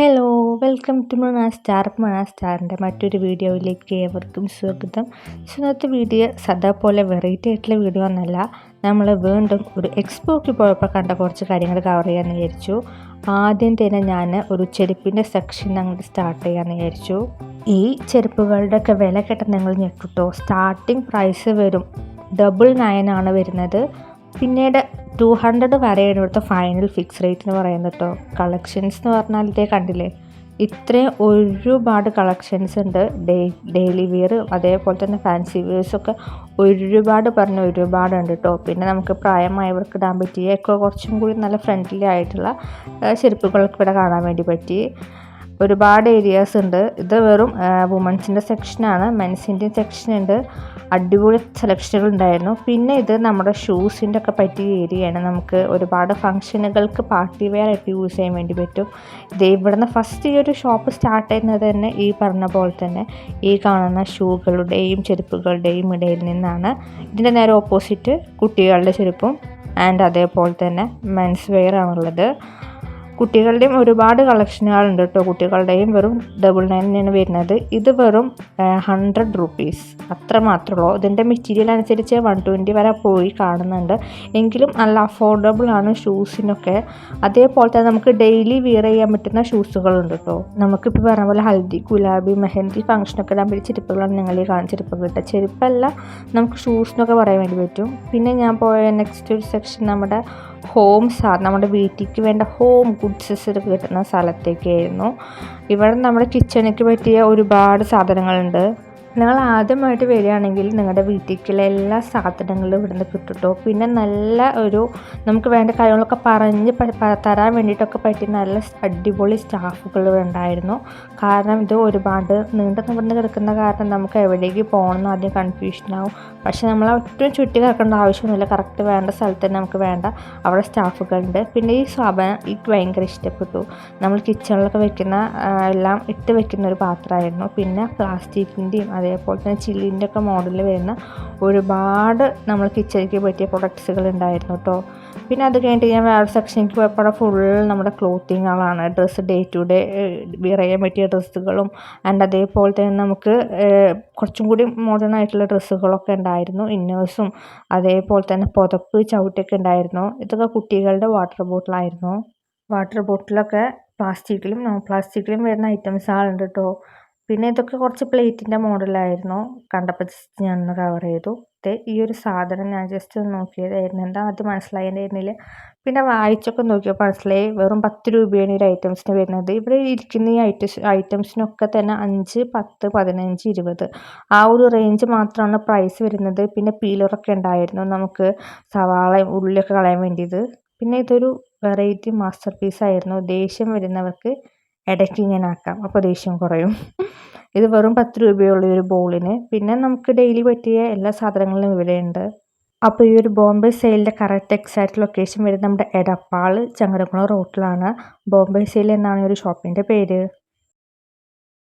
Hello welcome to Mana star Mana സ്റ്റാറിന്റെ മറ്റൊരു വീഡിയോയിലേക്ക് ഏവർക്കും സ്വാഗതം. ഇന്നത്തെ വീഡിയോ സദാ പോലെ വെറൈറ്റി ആയിട്ടുള്ള വീഡിയോ ഒന്നല്ല. നമ്മൾ വീണ്ടും ഒരു എക്സ്പോക്ക് പോയപ്പോൾ കണ്ട കുറച്ച് കാര്യങ്ങൾ കവർ ചെയ്യാമെന്ന് വിചാരിച്ചു. ആദ്യം തന്നെ ഞാൻ ഒരു ചെരുപ്പിന്റെ സെക്ഷൻ അങ്ങോട്ട് സ്റ്റാർട്ട് ചെയ്യാമെന്ന് വിചാരിച്ചു. ഈ ചെരുപ്പുകളുടെ ഒക്കെ വില കെട്ടാൻ നിങ്ങൾ ഞെട്ടിട്ടോ. സ്റ്റാർട്ടിങ് പ്രൈസ് വരും ഡബിൾ നയൻ ആണ് വരുന്നത്. പിന്നീട് ടു ഹൺഡ്രഡ് വരെയാണ് ഇവിടുത്തെ ഫൈനൽ ഫിക്സ് റേറ്റ് എന്ന് പറയുന്നത് കേട്ടോ കളക്ഷൻസ് എന്ന് പറഞ്ഞാൽ ഇതേ കണ്ടില്ലേ? ഇത്രയും ഒരുപാട് കളക്ഷൻസ് ഉണ്ട്. ഡേ ഡെയിലി വിയർ അതേപോലെ തന്നെ ഫാൻസി വിയേഴ്സൊക്കെ ഒരുപാട് പറഞ്ഞ ഒരുപാടുണ്ട് കേട്ടോ പിന്നെ നമുക്ക് പ്രായമായവർക്ക് ഇടാൻ പറ്റിയ ഒക്കെ കുറച്ചും കൂടി നല്ല ഫ്രണ്ട്ലി ആയിട്ടുള്ള ചെരുപ്പുകളൊക്കെ ഇവിടെ കാണാൻ വേണ്ടി പറ്റി. ഒരുപാട് ഏരിയാസ് ഉണ്ട്. ഇത് വെറും വുമൻസിന്റെ സെക്ഷനാണ് മെൻസിന്റെ സെക്ഷൻ ഉണ്ട്. അടിപൊളി സെലക്ഷനുകൾ ഉണ്ടായിരുന്നു. പിന്നെ ഇത് നമ്മുടെ ഷൂസിന്റെ ഒക്കെ പറ്റിയ ഏരിയയാണ് നമുക്ക് ഒരുപാട് ഫംഗ്ഷനുകൾക്ക് പാർട്ടി വെയർ ആയിട്ട് യൂസ് ചെയ്യാൻ വേണ്ടി പറ്റും. ഇത് ഇവിടുന്ന് ഫസ്റ്റ് ഈ ഒരു ഷോപ്പ് സ്റ്റാർട്ട് ചെയ്യുന്നത് തന്നെ ഈ പറഞ്ഞ പോലെ തന്നെ ഈ കാണുന്ന ഷൂകളുടെയും ചെരുപ്പുകളുടെയും ഇടയിൽ നിന്നാണ്. ഇതിന്റെ നേരെ ഓപ്പോസിറ്റ് കുട്ടികളുടെ ചെരുപ്പും ആൻഡ് അതേപോലെ തന്നെ മെൻസ് വെയർ ആണുള്ളത്. കുട്ടികളുടെയും ഒരുപാട് കളക്ഷനുകളുണ്ട് കേട്ടോ. കുട്ടികളുടെയും വെറും ഡബിൾ തന്നെയാണ് വരുന്നത്. ഇത് വെറും ഹൺഡ്രഡ് റുപ്പീസ് അത്ര മാത്രമേ ഉള്ളൂ ഇതിന്റെ മെറ്റീരിയൽ അനുസരിച്ച് വൺ ട്വന്റി വരെ പോയി കാണുന്നുണ്ട്. എങ്കിലും നല്ല അഫോർഡബിൾ ആണ് ഷൂസിനൊക്കെ അതേപോലെ തന്നെ നമുക്ക് ഡെയിലി വിയർ ചെയ്യാൻ പറ്റുന്ന ഷൂസുകളുണ്ട് കേട്ടോ. നമുക്കിപ്പോൾ പറഞ്ഞ പോലെ ഹൽദി ഗുലാബി മെഹന്തി ഫംഗ്ഷനൊക്കെ ഇടാൻ പറ്റിയ ചെരുപ്പുകളാണ് നിങ്ങൾ ഈ കാണുന്ന ചെരുപ്പുകൾ കേട്ടോ. ചെരുപ്പല്ല നമുക്ക് ഷൂസിനൊക്കെ പറയാൻ വേണ്ടി പറ്റും. പിന്നെ ഞാൻ പോയ നെക്സ്റ്റ് ഒരു സെക്ഷൻ നമ്മുടെ ഹോം സാ നമ്മുടെ വീട്ടിലേക്ക് വേണ്ട ഹോം ഗുഡ്സസ് കിട്ടുന്ന സ്ഥലത്തേക്കായിരുന്നു. ഇവിടെ നമ്മുടെ കിച്ചണിക്ക് പറ്റിയ ഒരുപാട് സാധനങ്ങളുണ്ട്. നിങ്ങൾ ആദ്യമായിട്ട് വരികയാണെങ്കിൽ നിങ്ങളുടെ വീട്ടിലേക്കുള്ള എല്ലാ സാധനങ്ങളും ഇവിടുന്ന് കിട്ടുട്ടോ. പിന്നെ നല്ല ഒരു നമുക്ക് വേണ്ട കാര്യങ്ങളൊക്കെ പറഞ്ഞ് തരാൻ വേണ്ടിയിട്ടൊക്കെ പറ്റിയ നല്ല അടിപൊളി സ്റ്റാഫുകൾ ഉണ്ടായിരുന്നു. കാരണം ഇത് ഒരുപാട് നീണ്ടു നിവർന്ന് കിടക്കുന്ന കാരണം നമുക്ക് എവിടേക്ക് പോകണമെന്ന് ആദ്യം കൺഫ്യൂഷനാവും പക്ഷെ നമ്മൾ ഒട്ടും ചുറ്റി കിടക്കേണ്ട ആവശ്യമൊന്നുമില്ല. കറക്റ്റ് വേണ്ട സ്ഥലത്ത് തന്നെ നമുക്ക് വേണ്ട. അവിടെ സ്റ്റാഫുകളുണ്ട്. പിന്നെ ഈ സ്ഥാപനം എനിക്ക് ഭയങ്കര ഇഷ്ടപ്പെട്ടു. നമ്മൾ കിച്ചണിലൊക്കെ വെക്കുന്ന എല്ലാം ഇട്ട് വെക്കുന്ന ഒരു പാത്രമായിരുന്നു. പിന്നെ പ്ലാസ്റ്റിക്കിന്റെയും അതേപോലെ തന്നെ ചില്ലിന്റെ ഒക്കെ മോഡലിൽ വരുന്ന ഒരുപാട് നമ്മൾ കിച്ചണിക്ക് പറ്റിയ പ്രൊഡക്ട്സുകൾ ഉണ്ടായിരുന്നു കേട്ടോ പിന്നെ അത് കഴിഞ്ഞിട്ട് ഞാൻ വേറെ സെക്ഷനിലേക്ക് പോയപ്പോൾ ഫുൾ നമ്മുടെ ക്ലോത്തിങ്ങുകളാണ് dress day to day wear ചെയ്യാൻ പറ്റിയ ഡ്രസ്സുകളും ആൻഡ് അതേപോലെ തന്നെ നമുക്ക് കുറച്ചും കൂടി മോഡേൺ ആയിട്ടുള്ള ഡ്രസ്സുകളൊക്കെ ഉണ്ടായിരുന്നു. ഇന്നേഴ്സും അതേപോലെ തന്നെ പുതപ്പ് ചവിട്ടിയൊക്കെ ഉണ്ടായിരുന്നു. ഇതൊക്കെ കുട്ടികളുടെ വാട്ടർ ബോട്ടിലായിരുന്നു വാട്ടർ ബോട്ടിലൊക്കെ പ്ലാസ്റ്റിക്കിലും നോൺ പ്ലാസ്റ്റിക്കിലും വരുന്ന ഐറ്റംസ് ആളുണ്ട് കേട്ടോ പിന്നെ ഇതൊക്കെ കുറച്ച് പ്ലേറ്റിന്റെ മോഡലായിരുന്നു. കണ്ടപ്പോൾ ജസ്റ്റ് ഞാനൊന്ന് കവർ ചെയ്തു. ഈ ഒരു സാധനം ഞാൻ ജസ്റ്റ് ഒന്ന് നോക്കിയതായിരുന്നു എന്താ അത് മനസ്സിലായിരുന്നില്ല പിന്നെ വായിച്ചൊക്കെ നോക്കിയപ്പോൾ മനസ്സിലായി വെറും പത്ത് രൂപയാണ് ഈ ഐറ്റംസിന് വരുന്നത്. ഇവിടെ ഇരിക്കുന്ന ഈ ഐറ്റംസ് ഐറ്റംസിനൊക്കെ തന്നെ അഞ്ച് പത്ത് പതിനഞ്ച് ഇരുപത്. ആ ഒരു റേഞ്ച് മാത്രമാണ് പ്രൈസ് വരുന്നത്. പിന്നെ പീലറൊക്കെ ഉണ്ടായിരുന്നു നമുക്ക് സവാള ഉള്ളിയൊക്കെ കളയാൻ വേണ്ടിയത്. പിന്നെ ഇതൊരു വെറൈറ്റി മാസ്റ്റർ പീസ് ആയിരുന്നു. ദേഷ്യം വരുന്നവർക്ക് ഇടയ്ക്ക് ഇങ്ങനെ ആക്കാം. അപ്പോൾ ദേഷ്യം കുറയും. ഇത് വെറും പത്ത് രൂപയുള്ള ഒരു ബോളിന്. പിന്നെ നമുക്ക് ഡെയിലി പറ്റിയ എല്ലാ സാധനങ്ങളും ഇവിടെയുണ്ട് അപ്പോൾ ഈ ഒരു ബോംബെ സെയിലിന്റെ കറക്റ്റ് എക്സാക്റ്റ് ലൊക്കേഷൻ വരുന്നത് നമ്മുടെ എടപ്പാൾ ചങ്ങരക്കുളം റോട്ടിലാണ് ബോംബെ സെയിൽ എന്നാണ് ഈ ഒരു ഷോപ്പിന്റെ പേര്.